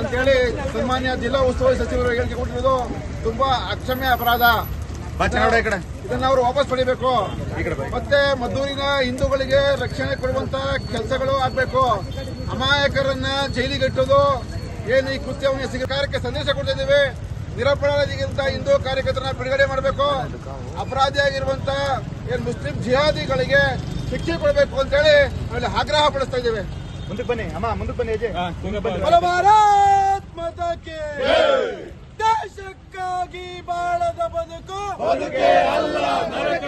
ಅಂತೇಳಿ ಸನ್ಮಾನ್ಯ ಜಿಲ್ಲಾ ಉಸ್ತುವಾರಿ ಸಚಿವರು ಹೇಳಿಕೆ ಕೊಟ್ಟಿರೋದು ತುಂಬಾ ಅಕ್ಷಮ್ಯ ಅಪರಾಧ. ಇದನ್ನ ಅವರು ವಾಪಸ್ ಪಡಿಬೇಕು. ಮತ್ತೆ ಮದ್ದೂರಿನ ಹಿಂದೂಗಳಿಗೆ ರಕ್ಷಣೆ ಕೊಡುವಂತ ಕೆಲಸಗಳು ಆಗ್ಬೇಕು. ಅಮಾಯಕರನ್ನ ಜೈಲಿಗೆ ಇಟ್ಟೋದು ಏನು ಈ ಕೃತ್ಯವನ್ನು ಸರ್ಕಾರಕ್ಕೆ ಸಂದೇಶ ಕೊಡ್ತಾ ಇದ್ದೀವಿ. ನಿರಪರಾಧಿಗಿಂತ ಹಿಂದೂ ಕಾರ್ಯಕರ್ತರನ್ನ ಬಿಡುಗಡೆ ಮಾಡಬೇಕು. ಅಪರಾಧಿಯಾಗಿರುವಂತ ಏನ್ ಮುಸ್ಲಿಂ ಜಿಹಾದಿಗಳಿಗೆ ಶಿಕ್ಷೆ ಕೊಡಬೇಕು ಅಂತೇಳಿ ನಾವಿಲ್ಲಿ ಆಗ್ರಹ ಪಡಿಸ್ತಾ ಇದ್ದೇವೆ. ಮುಂದಕ್ಕೆ ಬನ್ನಿ ಅಮ್ಮ ಮುಂದಕ್ಕೆ ಬನ್ನಿ ಅಜಯ್. ಭಾರತ್ ಮತಕ್ಕೆ. ದೇಶಕ್ಕಾಗಿ ಬಾಳದ ಬದುಕು. ಏನೇ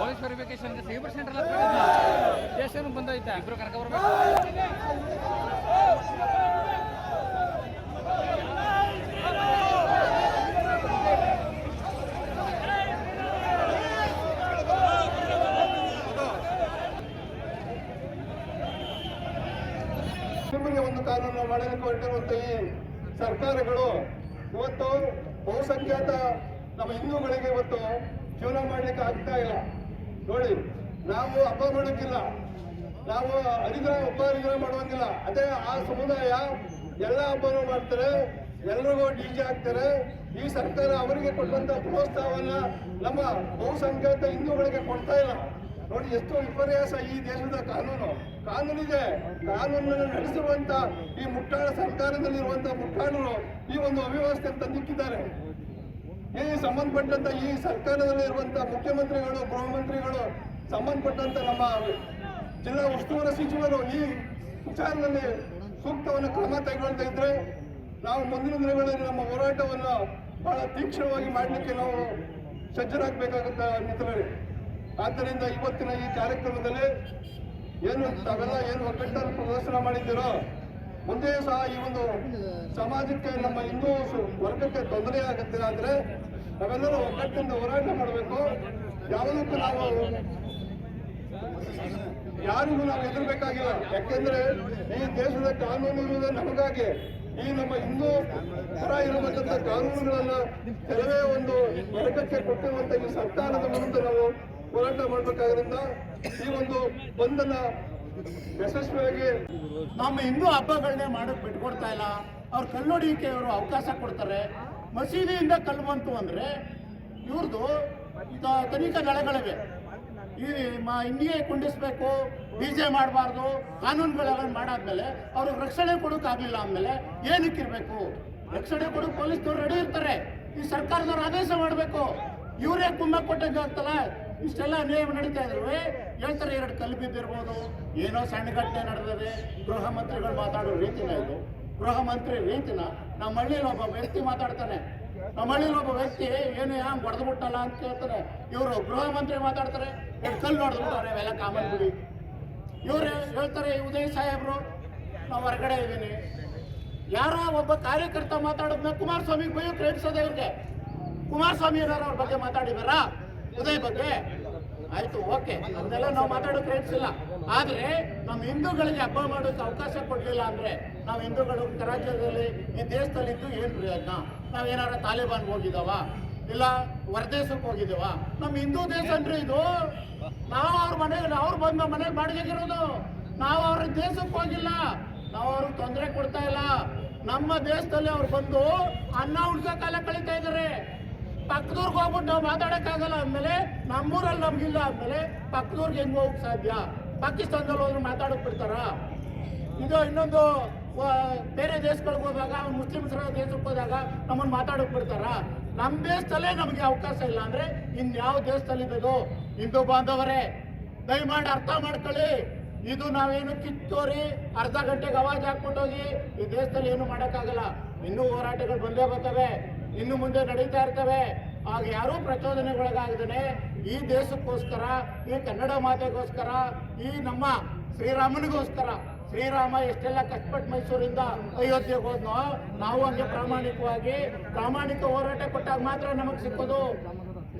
police verification cyber centre station ಬಂದೈತೆ ಇಬ್ರು ಕರ್ಕ ಬರ್ಬೇಕು. ಒಂದು ಕಾನೂನು ಮಾಡಲಿಕ್ಕೆ ಈ ಸರ್ಕಾರಗಳು ಇವತ್ತು ಬಹುಸಂಖ್ಯಾತ ನಮ್ಮ ಹಿಂದೂಗಳಿಗೆ ಇವತ್ತು ಜೀವನ ಮಾಡ್ಲಿಕ್ಕೆ ಆಗ್ತಾ ಇಲ್ಲ. ನೋಡಿ, ನಾವು ಹಬ್ಬ ಮಾಡೋಕ್ಕಿಲ್ಲ. ನಾವು ಹರಿಗ್ರಹ ಹಬ್ಬ ಹರಿಗ್ರಹ ಮಾಡುವಂಗಿಲ್ಲ ಅದೇ ಆ ಸಮುದಾಯ ಎಲ್ಲ ಹಬ್ಬನೂ ಮಾಡ್ತಾರೆ, ಎಲ್ರಿಗೂ ಡಿ ಜೆ ಹಾಕ್ತಾರೆ. ಈ ಸರ್ಕಾರ ಅವರಿಗೆ ಕೊಟ್ಟಂತ ಪ್ರೋತ್ಸಾಹವನ್ನ ನಮ್ಮ ಬಹುಸಂಖ್ಯಾತ ಹಿಂದೂಗಳಿಗೆ ಕೊಡ್ತಾ ಇಲ್ಲ. ನೋಡಿ, ಎಷ್ಟು ವಿಪರ್ಯಾಸ ಈ ದೇಶದ ಕಾನೂನು. ಕಾನೂನಿದೆ ಕಾನೂನನ್ನು ನಡೆಸಿರುವಂತ ಈ ಮುಟ್ಟಾಳ ಸರ್ಕಾರದಲ್ಲಿರುವಂತ ಮುಟ್ಟಾಳರು ಈ ಒಂದು ಅವ್ಯವಸ್ಥೆ ತಂದಿಕ್ಕಿದ್ದಾರೆ. ಈ ಸಂಬಂಧಪಟ್ಟಂತ ಈ ಸರ್ಕಾರದಲ್ಲಿರುವಂತಹ ಮುಖ್ಯಮಂತ್ರಿಗಳು ಗೃಹ ಮಂತ್ರಿಗಳು ಸಂಬಂಧಪಟ್ಟಂತ ನಮ್ಮ ಜಿಲ್ಲಾ ಉಸ್ತುವಾರಿ ಸಚಿವರು ಈ ವಿಚಾರದಲ್ಲಿ ಸೂಕ್ತವನ್ನು ಕ್ರಮ ತೆಗೆದುಕೊಳ್ತಾ ಇದ್ರೆ ನಾವು ಮುಂದಿನ ದಿನಗಳಲ್ಲಿ ನಮ್ಮ ಹೋರಾಟವನ್ನು ಬಹಳ ತೀಕ್ಷ್ಣವಾಗಿ ಮಾಡಲಿಕ್ಕೆ ನಾವು ಸಜ್ಜರಾಗಬೇಕಾಗುತ್ತೆ ಮಿತ್ರರೇ ಆದ್ದರಿಂದ ಇವತ್ತಿನ ಈ ಕಾರ್ಯಕ್ರಮದಲ್ಲಿ ಏನು ತಾವೆಲ್ಲ ಏನು ಒಗ್ಗಟ್ಟನ್ನು ಪ್ರದರ್ಶನ ಮಾಡಿದ್ದೀರೋ ಮುಂದೆ ಸಹ ಈ ಒಂದು ಸಮಾಜಕ್ಕೆ ನಮ್ಮ ಹಿಂದೂ ವರ್ಗಕ್ಕೆ ತೊಂದರೆ ಆಗುತ್ತೆ ಅಂದ್ರೆ ನಾವೆಲ್ಲರೂ ಒಗ್ಗಟ್ಟಿನಿಂದ ಹೋರಾಟ ಮಾಡಬೇಕು. ಯಾವುದಕ್ಕೂ ನಾವು ಯಾರಿಗೂ ನಾವು ಹೆದರ್ಬೇಕಾಗಿಲ್ಲ. ಯಾಕೆಂದ್ರೆ ಈ ದೇಶದ ಕಾನೂನು ಇರುವುದೇ ನಮಗಾಗಿ. ಈ ನಮ್ಮ ಹಿಂದೂ ಪರ ಇರತಕ್ಕಂಥ ಕಾನೂನುಗಳನ್ನ ಕೆಲವೇ ಒಂದು ವರ್ಗಕ್ಕೆ ಕೊಟ್ಟಿರುವಂತ ಈ ಸರ್ಕಾರದ ವಿರುದ್ಧ ನಾವು ಹೋರಾಟ ಮಾಡಬೇಕಾದ್ರಿಂದ ಈ ಒಂದು ಬಂಧನ ಯಶಸ್ವಿಯಾಗಿ. ನಮ್ಮ ಹಿಂದೂ ಹಬ್ಬಗಳನ್ನೇ ಮಾಡಕ್ ಬಿಟ್ಕೊಡ್ತಾ ಇಲ್ಲ. ಅವ್ರು ಕಲ್ಲೊಡಿಕೆ ಅವರು ಅವಕಾಶ ಕೊಡ್ತಾರೆ. ಮಸೀದಿಯಿಂದ ಕಲ್ಲು ಬಂತು ಅಂದ್ರೆ ಇವ್ರದ್ದು ತನಿಖಾ ದಳಗಳಿವೆ. ಈ ಹಿಂದಿಗೆ ಕುಂಡಿಸ್ಬೇಕು ಡಿಜೆ ಮಾಡಬಾರ್ದು ಬೆಳೆಗಳನ್ನ ಮಾಡಾದ್ಮೇಲೆ ಅವ್ರಿಗೆ ರಕ್ಷಣೆ ಕೊಡೋಕ್ಕಾಗಲಿಲ್ಲ ಏನಕ್ಕೆ ಇರಬೇಕು ರಕ್ಷಣೆ ಕೊಡೋ ಪೊಲೀಸ್ನವ್ರು ರೆಡಿ ಇರ್ತಾರೆ. ಈ ಸರ್ಕಾರದವ್ರು ಆದೇಶ ಮಾಡಬೇಕು. ಇವರೇ ಕುಮ್ಮ ಕೊಟ್ಟಂಗೆ ಆಗ್ತಲ್ಲ? ಇಷ್ಟೆಲ್ಲ ಅನ್ಯಾಯ ನಡೀತಾ ಇದ್ರು ಹೇಳ್ತಾರೆ ಎರಡು ಕಲ್ಲು ಬಿದ್ದಿರ್ಬೋದು ಏನೋ ಸಣ್ಣ ಘಟನೆ ನಡೆದಿದೆ. ಗೃಹ ಮಂತ್ರಿಗಳು ಮಾತಾಡೋ ರೀತಿನ ಇದು. ಗೃಹ ಮಂತ್ರಿ ರೀತಿನ ನಮ್ಮ ಹಳ್ಳಿಯಲ್ಲಿ ಒಬ್ಬ ವ್ಯಕ್ತಿ ಮಾತಾಡ್ತಾನೆ. ನಮ್ಮ ಹಳ್ಳಿಯಲ್ಲಿ ಒಬ್ಬ ವ್ಯಕ್ತಿ, ಏನು ಹ್ಯಾಂಗ್ ಹೊಡೆದ್ಬಿಟ್ಟಲ್ಲ ಅಂತ ಕೇಳ್ತಾರೆ ಇವರು ಗೃಹ ಮಂತ್ರಿ ಮಾತಾಡ್ತಾರೆ. ಎರಡು ಕಲ್ಲು ಹೊಡೆದ್ಬಿಟ್ಟವ್ರೆ ಅವೆಲ್ಲ ಕಾಮನ್ ಬಿಡಿ. ಇವ್ರು ಹೇಳ್ತಾರೆ, ಉದಯ್ ಸಾಹೇಬ್ರು, ನಾವು ಹೊರಗಡೆ ಇದ್ದೀನಿ. ಯಾರೋ ಒಬ್ಬ ಕಾರ್ಯಕರ್ತ ಮಾತಾಡಿದ್ಮೇಲೆ ಕುಮಾರಸ್ವಾಮಿಗೆ ಬೈಯೋ ಕ್ರೇಡಿಸೋದೇ ಇವ್ರಿಗೆ. ಕುಮಾರಸ್ವಾಮಿ ಏನಾರು ಅವ್ರ ಬಗ್ಗೆ ಮಾತಾಡಿದಾರಾ ಉದಯ್ ಬಗ್ಗೆ ಆಯ್ತು, ಓಕೆ. ಅದನ್ನೆಲ್ಲ ನಾವು ಮಾತಾಡೋ ಕ್ರೇಟ್ಸ್ ಇಲ್ಲ. ಆದ್ರೆ ನಮ್ಮ ಹಿಂದೂಗಳಿಗೆ ಹಬ್ಬ ಮಾಡೋಕೆ ಅವಕಾಶ ಕೊಡ್ಲಿಲ್ಲ ಅಂದ್ರೆ ನಾವು ಹಿಂದೂಗಳು ರಾಜ್ಯದಲ್ಲಿ ಈ ದೇಶದಲ್ಲಿ ಇದ್ದು ಏನ್ ಪ್ರಯೋಜನ? ನಾವೇನಾರ ತಾಲಿಬಾನ್ ಹೋಗಿದಾವ? ಇಲ್ಲ ಹೊರದೇಶಕ್ಕೆ ಹೋಗಿದ್ದೇವ ನಮ್ಮ ಹಿಂದೂ ದೇಶ ಅಂದ್ರೆ ಇದು ನಾವು ಅವ್ರ ಮನೆಗೆ ಅವ್ರು ಬಂದು ನಮ್ಮ ಮನೆಗೆ ಬಾಡಿಗೆಗಿರೋದು. ನಾವು ಅವ್ರ ದೇಶಕ್ಕೆ ಹೋಗಿಲ್ಲ. ನಾವು ಅವ್ರಿಗೆ ತೊಂದರೆ ಕೊಡ್ತಾ ಇಲ್ಲ. ನಮ್ಮ ದೇಶದಲ್ಲಿ ಅವ್ರು ಬಂದು ಅನ್ನ ಉಳ್ಸೋ ಕಾಲ ಕಳೀತಾ ಇದ್ದಾರೆ ಪಕ್ಕದೂರ್ಗೆ ಹೋಗ್ಬಿಟ್ಟು ನಾವು ಮಾತಾಡೋಕ್ಕಾಗಲ್ಲ ಅಂದ್ಮೇಲೆ ನಮ್ಮೂರಲ್ಲಿ ನಮ್ಗಿಲ್ಲ ಅಂದಮೇಲೆ ಪಕ್ಕದೂರ್ಗ್ ಹೆಂಗ್ ಹೋಗಕ್ ಸಾಧ್ಯ? ಪಾಕಿಸ್ತಾನದಲ್ಲಿ ಹೋದ್ರೆ ಮಾತಾಡಕ್ ಬಿಡ್ತಾರ? ಇದು ಇನ್ನೊಂದು ಬೇರೆ ದೇಶಗಳಿಗೆ ಹೋದಾಗ ಮುಸ್ಲಿಮ್ಸರ ದೇಶಕ್ಕೆ ಹೋದಾಗ ನಮ್ಮನ್ನು ಮಾತಾಡಕ್ ಬಿಡ್ತಾರ? ನಮ್ಮ ದೇಶದಲ್ಲೇ ನಮಗೆ ಅವಕಾಶ ಇಲ್ಲ ಅಂದ್ರೆ ದೇಶದಲ್ಲಿ ಇದ್ದದು ಹಿಂದೂ ಬಾಂಧವರೇ, ದಯಮಾಡಿ ಅರ್ಥ ಮಾಡ್ಕೊಳ್ಳಿ. ಇದು ನಾವೇನು ಕಿತ್ತೋರಿ, ಅರ್ಧ ಗಂಟೆಗೆ ಅವಾಜ್ ಹಾಕ್ಬಿಟ್ಟೋಗಿ ಈ ದೇಶದಲ್ಲಿ ಏನು ಮಾಡೋಕ್ಕಾಗಲ್ಲ? ಇನ್ನೂ ಹೋರಾಟಗಳು ಬಂದೇ ಬರ್ತವೆ. ಇನ್ನು ಮುಂದೆ ನಡೀತಾ ಇರ್ತವೆ. ಆಗ ಯಾರೂ ಪ್ರಚೋದನೆಗೊಳಗಾಗದೇ ಈ ದೇಶಕ್ಕೋಸ್ಕರ, ಈ ಕನ್ನಡ ಮಾತೆಗೋಸ್ಕರ, ಈ ನಮ್ಮ ಶ್ರೀರಾಮನಿಗೋಸ್ಕರ, ಶ್ರೀರಾಮ ಎಷ್ಟೆಲ್ಲ ಕಷ್ಟಪಟ್ಟು ಮೈಸೂರಿಂದ ಅಯೋಧ್ಯೆಗೆ ಹೋದ್ನೋ, ನಾವು ಹಂಗೆ ಪ್ರಾಮಾಣಿಕವಾಗಿ, ಪ್ರಾಮಾಣಿಕ ಹೋರಾಟ ಕೊಟ್ಟಾಗ ಮಾತ್ರ ನಮಗೆ ಸಿಕ್ಕೋದು.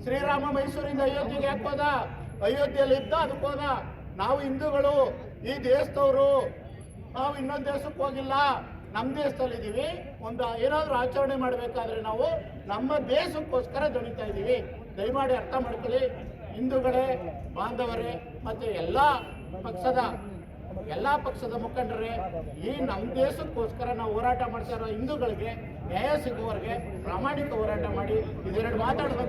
ಶ್ರೀರಾಮ ಮೈಸೂರಿಂದ ಅಯೋಧ್ಯೆಗೆ ಯಾಕೆ ಹೋದ? ಅಯೋಧ್ಯೆಯಲ್ಲಿ ಇದ್ದ ಅದಕ್ಕೆ ಹೋದ. ನಾವು ಹಿಂದೂಗಳು, ಈ ದೇಶದವರು, ನಾವು ಇನ್ನೊಂದು ದೇಶಕ್ಕೆ ಹೋಗಿಲ್ಲ. ನಮ್ಮ ದೇಶದಲ್ಲಿ ಇದ್ದೀವಿ ಒಂದು ಏನಾದರೂ ಆಚರಣೆ ಮಾಡಬೇಕಾದ್ರೆ ನಾವು ನಮ್ಮ ದೇಶಕ್ಕೋಸ್ಕರ ದುಡಿತಾ ಇದ್ದೀವಿ. ದಯಮಾಡಿ ಅರ್ಥ ಮಾಡ್ಕೊಳ್ಳಿ. ಹಿಂದೂಗಳೇ, ಬಾಂಧವರೇ, ಮತ್ತು ಎಲ್ಲ ಪಕ್ಷದ ಎಲ್ಲ ಪಕ್ಷದ ಮುಖಂಡರೇ, ಈ ನಮ್ಮ ದೇಶಕ್ಕೋಸ್ಕರ ನಾವು ಹೋರಾಟ ಮಾಡ್ತಾ ಇರೋ ಹಿಂದೂಗಳಿಗೆ, ನ್ಯಾಯ ಸಿಗುವವರೆಗೆ ಪ್ರಾಮಾಣಿಕ ಹೋರಾಟ ಮಾಡಿ. ಇದೆರಡು ಮಾತಾಡಬೇಕು.